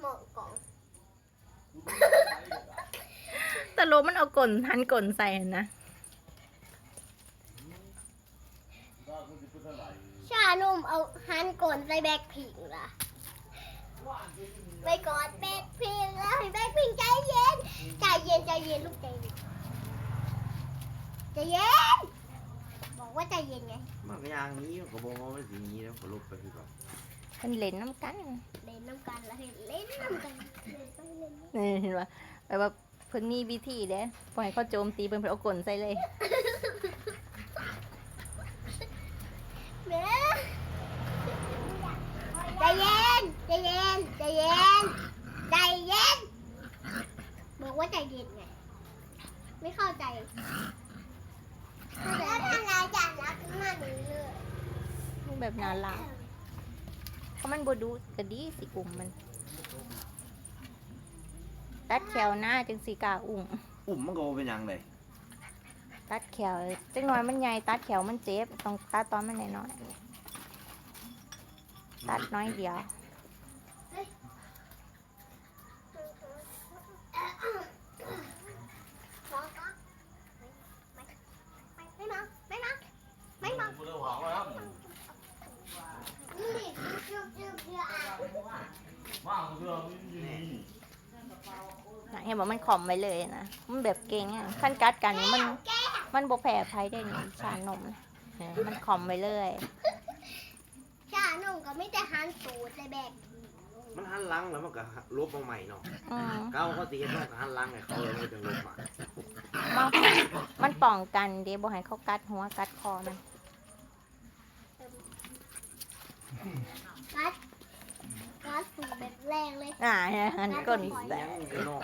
เหมาะกล่องแต่โลมันเอากลนหันกลนใส่นะชานุ่มเอาฮันกลนใส่แบกพิงล่ะไปกอดแบกพิงแล้วให้แบกพิงใจเย็นใจเย็นใจเย็นลูกใจเย็นใจเย็นบอกว่าใจเย็นไงมันก็อย่างนี้มันก็บอกว่ามันสีนี้แล้วก็ลบไปคือแบบมันเล่นน้ำกันเล่นน้ำกัน นมานี่เห็นปะแบบว่าเพิ่นมีวิธีเด้ปล่อยเขาโจมตีเพิ่นเพิ่นเอากลนใส่เลยแม่ใจเย็นใจเย็นใจเย็นใจเย็นบอกว่าใจเย็นไง ไม่เข้าใจแล้วทำไงจัดรักขึ้นมาเรื่อยแบบน่ารักเพราะมันบดูกระดีสิอุ่มมัน ตัดแขวหน้าจึงสีกล้าอุ่มอุ่มมันก็บ่เป็นหยังเลยตัดแขวจังน้อยมันใหญ่ตัดแขวมันเจ็บต้องตัดตอนมันน้อยๆตัดน้อยเดียวๆมองก็ไม่ไม่ไม่มองไม่มองไม่มองกูเลือกหวังไว้ครับนี่จุ๊บจุ๊บเรืออะว่างเรื่องอยู่นี่ นะเห็นบอกมันขอมไว้เลยนะ มันแบบเก่งอะขั้นกัดกันนี่มัน มันบแผ่ภัยได้นี่ชานมนะเออมันขอมไว้เลยจ้าหนุ่มก็ไม่แต่หันตูดเลยแบกมันหันหลังแล้วมันก็ลบมาใหม่เนาะอืมเก้าเขาตีมันก็หันหลังให้เขาแล้วมันก็จะลบมามันมันป้องกันเดี๋ยวบอกให้เขากัดหัวกัดคอมัน กัดกัดสูดแบบแร งเลย อ่าหันก้นอีใส่หยังจะเนาะ